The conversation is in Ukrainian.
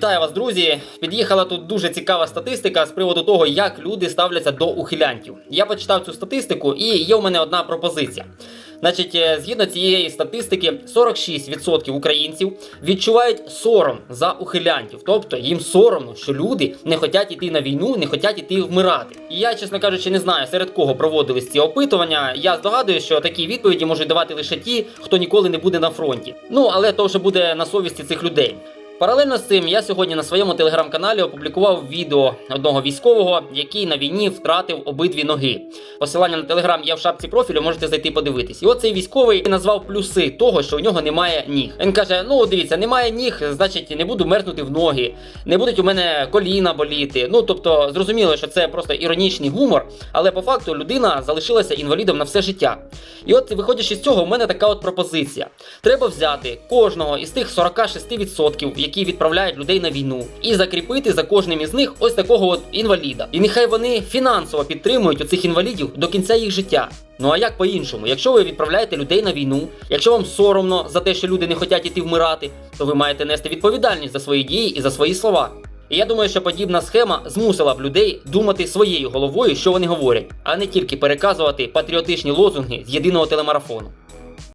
Вітаю вас, друзі! Під'їхала тут дуже цікава статистика з приводу того, як люди ставляться до ухилянтів. Я почитав цю статистику, і є у мене одна пропозиція. Значить, е, згідно цієї статистики, 46% українців відчувають сором за ухилянтів. Тобто їм соромно, що люди не хочуть йти на війну, не хочуть йти вмирати. І я, чесно кажучи, не знаю серед кого проводились ці опитування. Я здогадуюсь, що такі відповіді можуть давати лише ті, хто ніколи не буде на фронті. Ну але то вже буде на совісті цих людей. Паралельно з цим я сьогодні на своєму телеграм-каналі опублікував відео одного військового, який на війні втратив обидві ноги. Посилання на телеграм є в шапці профілю, можете зайти подивитись. І от цей військовий назвав плюси того, що у нього немає ніг. Він каже: Ну, дивіться, немає ніг, значить не буду мерзнути в ноги, не будуть у мене коліна боліти. Ну тобто, зрозуміло, що це просто іронічний гумор, але по факту людина залишилася інвалідом на все життя. І от, виходячи з цього, у мене така от пропозиція: треба взяти кожного із тих 46%, які відправляють людей на війну, і закріпити за кожним із них ось такого от інваліда. І нехай вони фінансово підтримують оцих інвалідів до кінця їх життя. Ну а як по-іншому? Якщо ви відправляєте людей на війну, якщо вам соромно за те, що люди не хочуть іти вмирати, то ви маєте нести відповідальність за свої дії і за свої слова. І я думаю, що подібна схема змусила б людей думати своєю головою, що вони говорять, а не тільки переказувати патріотичні лозунги з єдиного телемарафону.